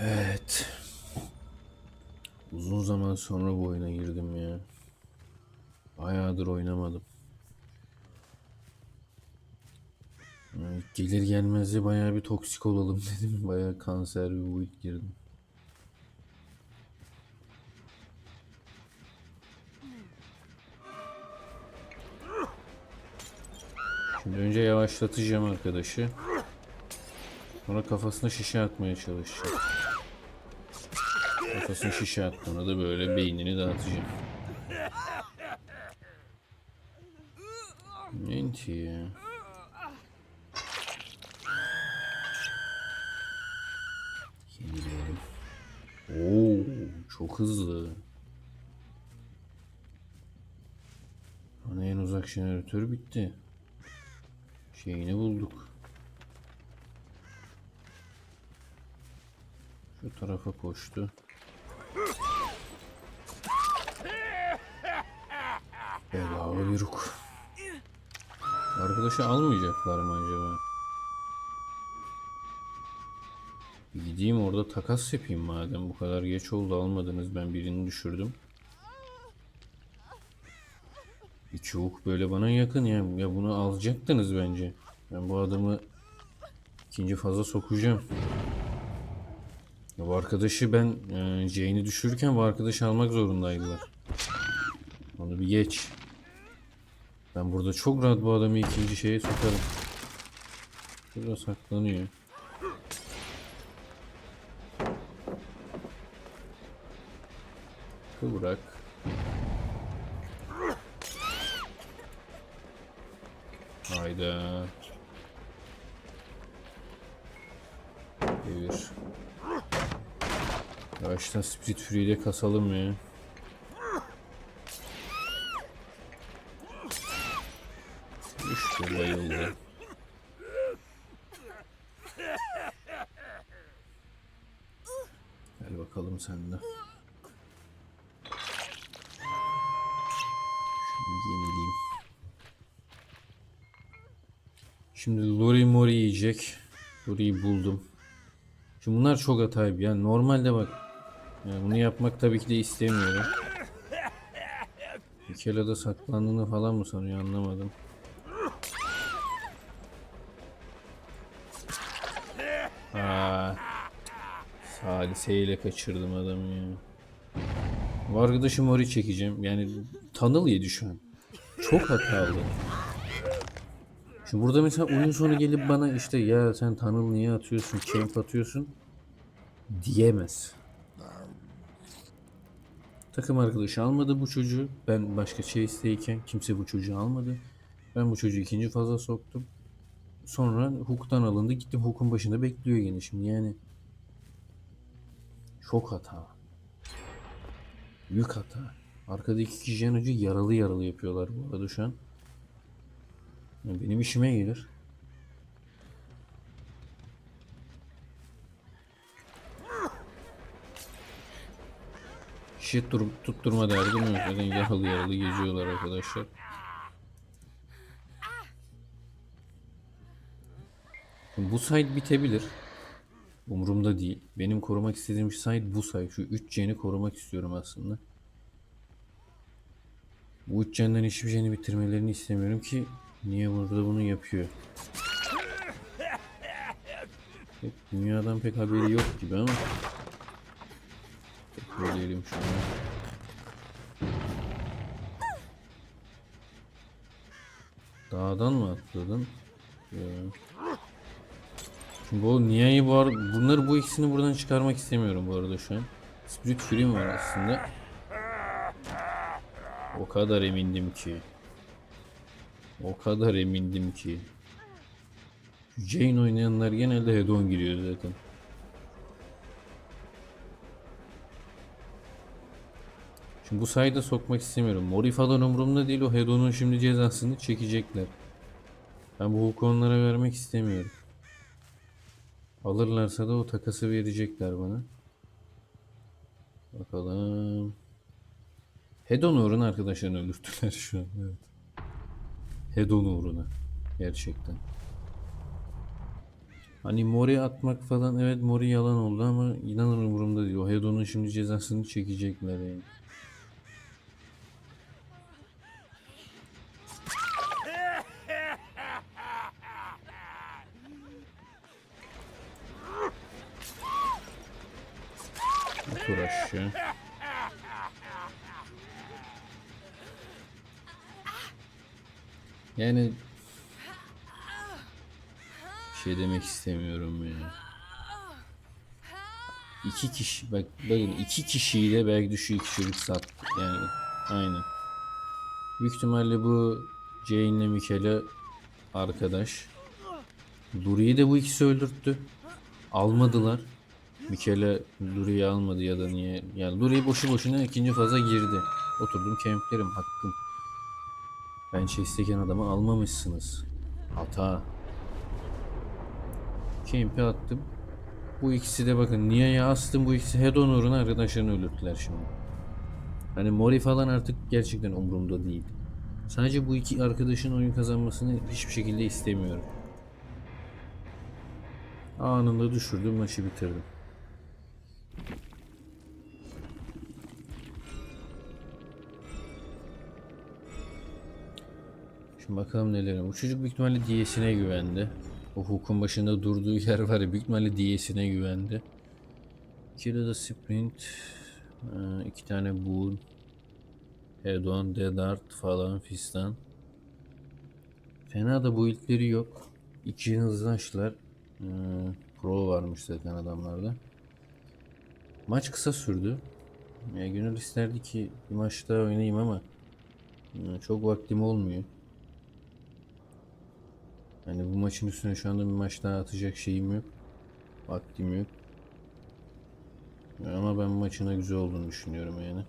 Evet. Uzun zaman sonra bu oyuna girdim ya. Bayağıdır oynamadım. Gelir gelmez de bayağı bir toksik olalım dedim. Bayağı kanser bir boyut girdim. Şimdi önce yavaşlatacağım arkadaşı. Sonra kafasına şişe atmaya çalışacağım. Kafasına şişe attığında da böyle beynini dağıtacağım. Nenti ya. Yenileyelim. Oo, çok hızlı. Ana en uzak jeneratör bitti. Şeyini bulduk. Tarafa koştu. Bedava bir. Arkadaşı almayacaklar mı acaba? Gideyim orada takas yapayım madem bu kadar geç oldu almadınız ben birini düşürdüm. Bir çubuk böyle bana yakın ya. Ya bunu alacaktınız bence. Ben bu adamı ikinci faza sokacağım. Bu arkadaşı ben e, Jane'i düşürürken bu arkadaşı almak zorundaydılar. Onu bir geç. Ben burada çok rahat bu adamı ikinci şeye sokarım. Şurada saklanıyor. Kıvrak. Hayda. Devir. Yavaştan Split Fury'de kasalım ya. Düştü bayıldı. Gel bakalım sen de. Şunu yenileyim. Şimdi Lori Mori yiyecek. Lori'yi buldum. Şimdi bunlar çok hatayı. Yani normalde bak. Yani bunu yapmak tabii ki de istemiyorum. Mikela'da saklandığını falan mı sanıyor anlamadım. Aa, Salise ile kaçırdım adamı ya. Bu arkadaşı Mori çekeceğim. Yani Tunnel yedi şu an. Çok hatalı. Şimdi burada mesela oyun sonu gelip bana işte ya sen Tunnel niye atıyorsun, camp atıyorsun diyemez. Takım arkadaşı almadı bu çocuğu. Ben başka chase'deyken kimse bu çocuğu almadı. Ben bu çocuğu ikinci faza soktum. Sonra hukuktan alındı. Gittim hukukun başında bekliyor yine şimdi yani. Çok hata. Büyük hata. Arkadaki iki jenocı yaralı yaralı yapıyorlar bu arada şu an. Yani benim işime gelir. Shit durup tutturma derdim yok. Zaten yaralı yaralı geziyorlar arkadaşlar. Bu site bitebilir. Umurumda değil. Benim korumak istediğim site bu site. Şu 3 ceni korumak istiyorum aslında. Bu 3 cenden hiçbir ceni bitirmelerini istemiyorum ki niye burada bunu yapıyor. Dünyadan pek haberi yok gibi ama Bekleyelim şunu. Dağdan mı atladın? Ya. Şimdi o Nia'yı var, bunları bu ikisini buradan çıkarmak istemiyorum bu arada şu an. Spirit Fury'm var aslında. O kadar emindim ki. O kadar emindim ki. Jane oynayanlar genelde head-on giriyor zaten. Şimdi bu sayıda sokmak istemiyorum. Mori falan umurumda değil. O Hedon'un şimdi cezasını çekecekler. Ben bu hukuku onlara vermek istemiyorum. Alırlarsa da o takası verecekler bana. Bakalım. Hedon uğruna arkadaşlarını öldürttüler şu an. Evet. Hedon uğruna. Gerçekten. Hani Mori atmak falan evet Mori yalan oldu ama inanın umurumda değil. O Hedon'un şimdi cezasını çekecekler yani. Otur aşağı. Yani bir şey demek istemiyorum ya. İki kişi bak bakın iki kişiyle belki de şu iki çocuk sattı yani aynen. Büyük ihtimalle bu Jane ile Michaela arkadaş. Luri'yi de bu ikisi öldürttü. Almadılar. Michaela Luri'yi almadı ya da niye? Yani Luri boşu boşuna ikinci faza girdi. Oturdum kemiklerim hakkım. Ben chest'teyken adamı almamışsınız. Hata. Kempi attım. Bu ikisi de bakın niye ya astım bu ikisi Hedon uğruna arkadaşlarını öldürdüler şimdi. Hani Mori falan artık gerçekten umurumda değil. Sadece bu iki arkadaşın oyun kazanmasını hiçbir şekilde istemiyorum. Anında düşürdüm maçı bitirdim. Bakalım neler. Bu çocuk büyük ihtimalle DS'ine güvendi. O hukukun başında durduğu yer var ya büyük ihtimalle DS'ine güvendi. İki de sprint. ee, iki tane boon. Hedon, Dedart falan fistan. Fena da bu ilkleri yok. İki hızlı açtılar. Ee, pro varmış zaten adamlarda. Maç kısa sürdü. Ya gönül isterdi ki bir maç daha oynayayım ama e, çok vaktim olmuyor. Yani bu maçın üstüne şu anda bir maç daha atacak şeyim yok. Vaktim yok. Ama ben maçına güzel olduğunu düşünüyorum yani.